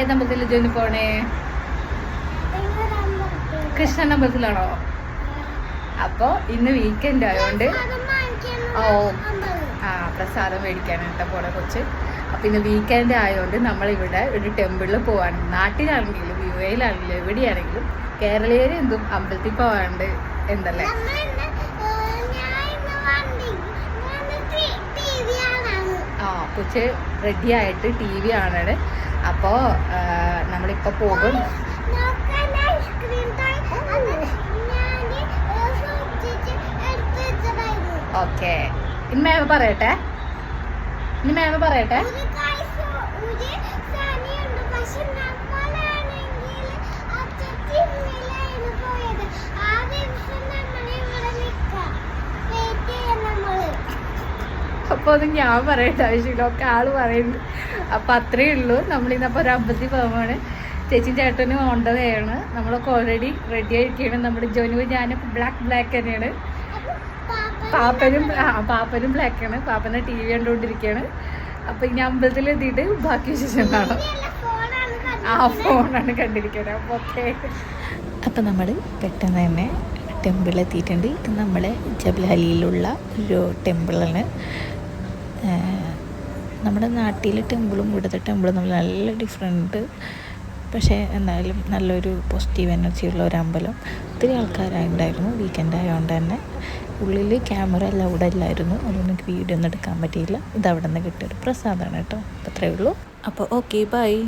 ഏതമ്പലത്തിൽ ജോലി പോണേ? കൃഷ്ണൻ അമ്പലത്തിലാണോ അപ്പോ ഇന്ന് വീക്കെൻഡ് ആയതുകൊണ്ട് ഓ ആ പ്രസാദം മേടിക്കാനായിട്ട് പോണെ കൊച്ച്. അപ്പം ഇന്ന് വീക്കെൻഡ് ആയതുകൊണ്ട് നമ്മളിവിടെ ഒരു ടെമ്പിളിൽ പോവാണ്. നാട്ടിലാണെങ്കിലും യു എയിലാണെങ്കിലും എവിടെയാണെങ്കിലും കേരളീയർ എന്തും അമ്പലത്തിൽ പോവാണ്ട് എന്തല്ലേ? ആ കൊച്ച് റെഡി ആയിട്ട് ടി വി ആണ് അപ്പോൾ നമ്മളിപ്പോൾ പോകും. ഓക്കെ. ഇനി മേമ പറയട്ടെ. ഇനി മേമ പറയട്ടെ. അപ്പോൾ അത് ഞാൻ പറയേണ്ട ആവശ്യമില്ല. ഒക്കെ ആൾ പറയുന്നു. അപ്പം അത്രയേ ഉള്ളൂ. നമ്മളിന്നപ്പോൾ ഒരു അമ്പത്തി പോകുമ്പോൾ ചേച്ചി ചേട്ടനും ഓണ്ടതാണ് നമ്മളൊക്കെ ഓൾറെഡി റെഡി ആയിരിക്കുകയാണ് നമ്മുടെ ജോനു ഞാനും ബ്ലാക്ക് ബ്ലാക്ക് തന്നെയാണ്. പാപ്പനും ആ പാപ്പനും ബ്ലാക്കാണ് പാപ്പനെ ടി വി കണ്ടുകൊണ്ടിരിക്കുകയാണ് അപ്പം ഇനി അമ്പലത്തിൽ എത്തിയിട്ട് ബാക്കി വിശേഷം ആ ഫോണാണ് കണ്ടിരിക്കുന്നത് അപ്പോൾ ഓക്കെ അപ്പം നമ്മൾ പെട്ടെന്ന് തന്നെ ടെമ്പിൾ എത്തിയിട്ടുണ്ട്. ഇത് നമ്മളെ ജബലാലിയിലുള്ള ഒരു ടെമ്പിളാണ് നമ്മുടെ നാട്ടിലെ ടെമ്പിളും ഇവിടുത്തെ ടെമ്പിളും തമ്മിൽ നല്ല ഡിഫറെന്റ് പക്ഷേ എന്നാലും നല്ലൊരു പോസിറ്റീവ് എനർജി ഉള്ള ഒരു അമ്പലം. ഒത്തിരി ആൾക്കാരുണ്ടായിരുന്നു വീക്കെൻഡ് ആയതുകൊണ്ട് തന്നെ. ഉള്ളിൽ ക്യാമറ ലൗഡ് അല്ലായിരുന്നു അതുകൊണ്ട് വീഡിയോ ഒന്നും എടുക്കാൻ പറ്റിയില്ല. ഇത് അവിടെ നിന്ന് കിട്ടിയൊരു പ്രസാദമാണ് കേട്ടോ. അത്രയേ ഉള്ളൂ. അപ്പോൾ ഓക്കെ ബൈ